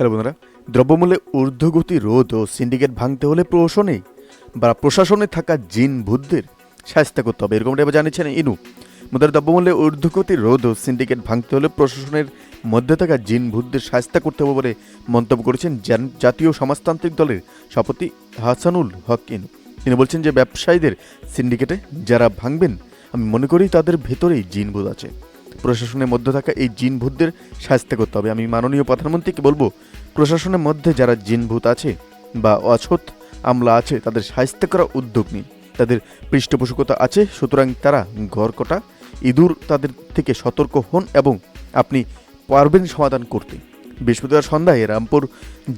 Hello বন্ধুরা, দ্রব্যমূল্যে ঊর্ধ্বগতি রোধ ও সিন্ডিকেট ভাঙতে হলে প্রশাসনে বা প্রশাসনে থাকা জিন ভূতদের শাস্তি করতে হবে। এরকমটা এবার জানিয়েছেন ইনু। মুদ্রার দ্রব্যমূল্যে ঊর্ধ্বগতি রোধ ও সিন্ডিকেট ভাঙতে হলে প্রশাসনের মধ্যে থাকা জিন ভূতদের শাস্তি করতে হবে বলে মন্তব্য করেছেন জাতীয় সমাজতান্ত্রিক দলের সভাপতি হাসানুল হক ইনু। তিনি বলছেন যে ব্যবসায়ীদের সিন্ডিকেটে যারা ভাঙবেন, আমি মনে করি তাদের ভেতরেই জিন আছে। প্রশাসনের মধ্যে থাকা এই জিন ভূতদের শাস্তি করতে হবে। আমি মাননীয় প্রধানমন্ত্রীকে বলব, প্রশাসনের মধ্যে যারা জিন ভূত আছে বা অছৎ আমলা আছে, তাদের শাস্তি করার উদ্যোগ নিন। তাদের পৃষ্ঠপোষকতা আছে, সুতরাং তারা ঘর কটা, ইঁদুর তাদের থেকে সতর্ক হন এবং আপনি পারবেন সমাধান করতে। বৃহস্পতিবার সন্ধ্যায় রামপুর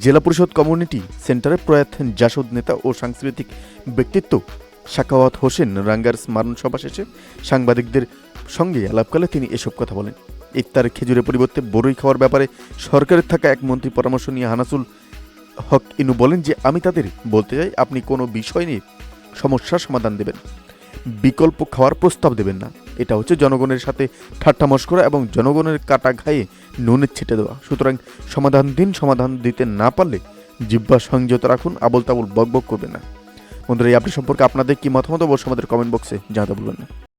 জেলা পরিষদ কমিউনিটি সেন্টারে প্রয়াত জাসদ নেতা ও সাংস্কৃতিক ব্যক্তিত্ব শাখাওয়াত হোসেন রাঙ্গার স্মরণ সভা শেষে সাংবাদিকদের সঙ্গে আলাপকালে তিনি এসব কথা বলেন। ইফতার খেজুরের পরিবর্তে বড়ই খাওয়ার ব্যাপারে সরকারের থাকা এক মন্ত্রী পরামর্শ নিয়ে হানাসুল হক ইনু বলেন যে, আমি তাদের বলতে চাই, আপনি কোনো বিষয় নিয়ে সমস্যার সমাধান দেবেন। বিকল্প খাওয়ার প্রস্তাব দেবেন না। এটা হচ্ছে জনগণের সাথে ঠাট্টা মস্করা এবং জনগণের কাটা ঘায়ে নুনের ছিটে দেওয়া। সুতরাং সমাধান দিন, সমাধান দিতে না পারলে জিব্বা সংযত রাখুন আবল তাবল বকবক করবে না। বন্ধুরা এই আপডেট সম্পর্কে আপনাদের কি মতামত অবশ্যই আমাদের কমেন্ট বক্সে জানাতে বলবেন না।